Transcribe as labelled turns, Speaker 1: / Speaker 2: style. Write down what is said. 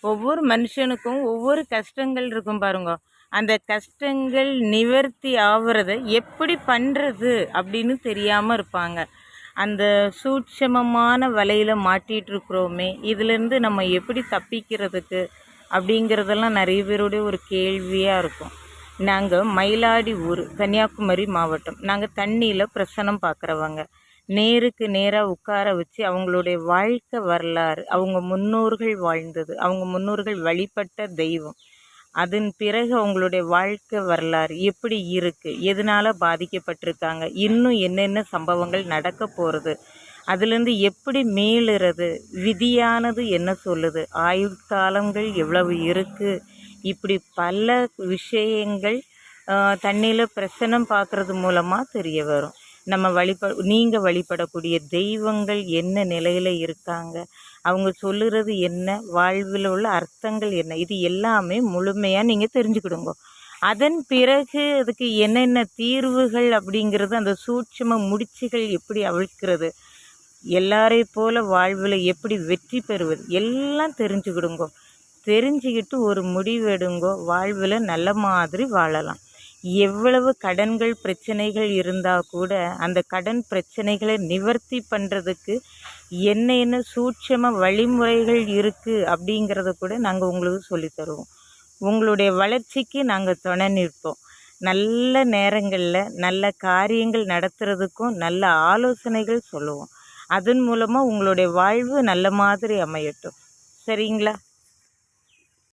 Speaker 1: ஒவ்வொரு மனுஷனுக்கும் ஒவ்வொரு கஷ்டங்கள் இருக்கும் பாருங்க. அந்த கஷ்டங்கள் நிவர்த்தி ஆகிறத எப்படி பண்ணுறது அப்படின்னு தெரியாமல் இருப்பாங்க. அந்த சூட்சமமான வலையில் மாட்டிகிட்டு இருக்கிறோமே இதுலேருந்து நம்ம எப்படி தப்பிக்கிறதுக்கு அப்படிங்கிறதெல்லாம் நிறைய பேருடைய ஒரு கேள்வியாக இருக்கும். நாங்கள் மயிலாடி ஊர் கன்னியாகுமரி மாவட்டம். நாங்கள் தண்ணியில் பிரசனம் பார்க்குறவங்க நேருக்கு நேராக உட்கார வச்சு அவங்களுடைய வாழ்க்கை வரலாறு அவங்க முன்னோர்கள் வாழ்ந்தது அவங்க முன்னோர்கள் வழிபட்ட தெய்வம் அதன் பிறகு அவங்களுடைய வாழ்க்கை வரலாறு எப்படி இருக்குது எதனால் பாதிக்கப்பட்டிருக்காங்க இன்னும் என்னென்ன சம்பவங்கள் நடக்க போகிறது அதுலேருந்து எப்படி மீளுறது விதியானது என்ன சொல்லுது ஆயுட்காலங்கள் எவ்வளவு இருக்குது இப்படி பல விஷயங்கள் தண்ணியில் பிரசனம் பார்க்குறது மூலமாக தெரிய வரும். நம்ம வழிப நீங்கள் வழிபடக்கூடிய தெய்வங்கள் என்ன நிலையில் இருக்காங்க? அவங்க சொல்லுறது என்ன? வாழ்வில் உள்ள அர்த்தங்கள் என்ன? இது எல்லாமே முழுமையாக நீங்கள் தெரிஞ்சுக்கிடுங்க. அதன் பிறகு அதுக்கு என்னென்ன தீர்வுகள் அப்படிங்கிறது அந்த சூட்சம முடிச்சுகள் எப்படி அவிழ்க்கிறது? எல்லாரை போல வாழ்வில் எப்படி வெற்றி பெறுவது? எல்லாம் தெரிஞ்சுக்கிடுங்கோ. தெரிஞ்சுக்கிட்டு ஒரு முடிவெடுங்கோ வாழ்வில் நல்ல மாதிரி வாழலாம். எவ்வளவு கடன்கள் பிரச்சனைகள் இருந்தால் கூட அந்த கடன் பிரச்சனைகளை நிவர்த்தி பண்ணுறதுக்கு என்ன என்ன சூட்சம வழிமுறைகள் இருக்குது அப்படிங்கிறத கூட நாங்கள் உங்களுக்கு சொல்லித்தருவோம் உங்களுடைய வளர்ச்சிக்கு நாங்கள் துணை நிற்போம். நல்ல நேரங்களில் நல்ல காரியங்கள் நடத்துகிறதுக்கும் நல்ல ஆலோசனைகள் சொல்லுவோம். அதன் மூலமாக உங்களுடைய வாழ்வு நல்ல மாதிரி அமையட்டும். சரிங்களா?